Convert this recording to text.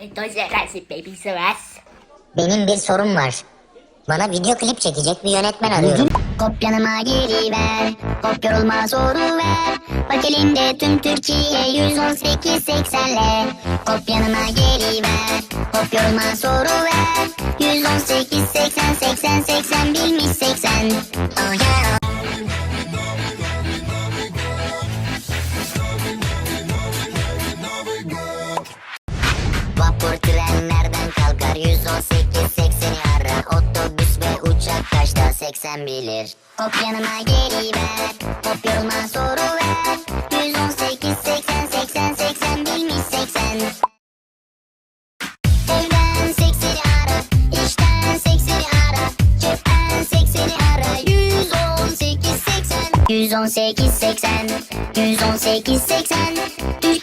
Entonces, baby. Benim bir sorum var. Bana video klip çekecek bir yönetmen arıyorum. Kopyanıma geri ver Hop yorulma soru ver Bak elimde tüm Türkiye 118 80'le Kopyanıma geri ver Hop yorulma soru ver 118 80 80 80 bilmiş 80 Oh yeah Vapur tren nereden kalkar 118 80'i ara Otobüs ve uçak kaçta? 80 bilir. Hop yanıma geri ver Hop yorulma soru ver. 118 80 80 80 bilmiş 80 Evden 80'i ara. İşten 80'i ara. Cepten 80'i ara. 118 80 118 80 118 80 Türkiye'nin numarası 118